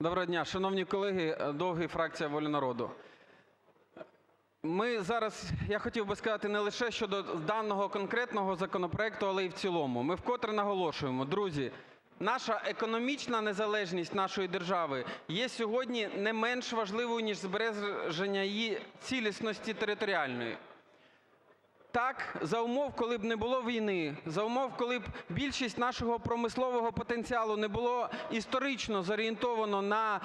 Доброго дня, шановні колеги! Довгий, фракція "Воля народу". Ми зараз, я хотів би сказати не лише щодо даного конкретного законопроекту, але і в цілому. Ми вкотре наголошуємо, друзі, наша економічна незалежність нашої держави є сьогодні не менш важливою, ніж збереження її цілісності територіальної. Так, за умов, коли б не було війни, за умов, коли б більшість нашого промислового потенціалу не було історично зорієнтовано на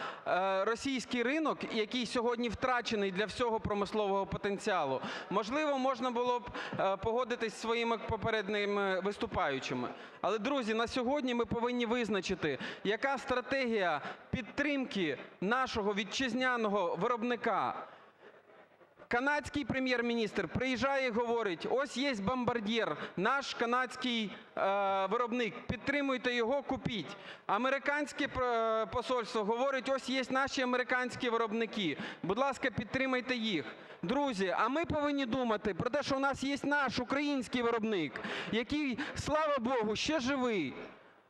російський ринок, який сьогодні втрачений для всього промислового потенціалу, можливо, можна було б погодитись зі своїми попередніми виступаючими. Але, друзі, на сьогодні ми повинні визначити, яка стратегія підтримки нашого вітчизняного виробника. Канадський Прем'єр-міністр приїжджає і говорить: ось є "Бомбардір", наш канадський виробник, підтримуйте його, купіть. Американське посольство говорить: ось є наші американські виробники, будь ласка, підтримайте їх. Друзі, а ми повинні думати про те, що у нас є наш український виробник, який, слава Богу, ще живий.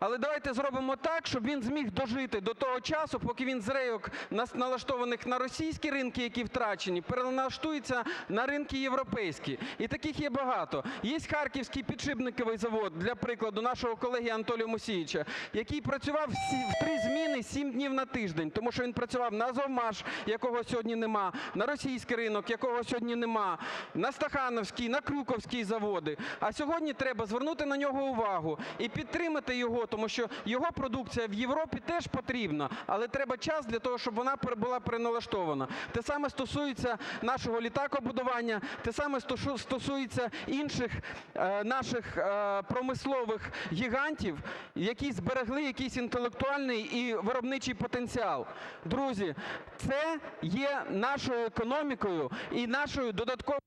Але давайте зробимо так, щоб він зміг дожити до того часу, поки він з рейок, налаштованих на російські ринки, які втрачені, переналаштується на ринки європейські. І таких є багато. Є Харківський підшипниковий завод, для прикладу, нашого колеги Анатолія Мусійовича, який працював в три зміни 7 днів на тиждень, тому що він працював на "Азовмаш", якого сьогодні нема, на російський ринок, якого сьогодні нема, на Стаханівський, на Крюківський заводи. А сьогодні треба звернути на нього увагу і підтримати його, тому що його продукція в Європі теж потрібна, але треба час для того, щоб вона була переналаштована. Те саме стосується нашого літакобудування, те саме стосується інших наших промислових гігантів, які зберегли якийсь інтелектуальний і виробничий потенціал. Друзі, це є нашою економікою і нашою додатковою...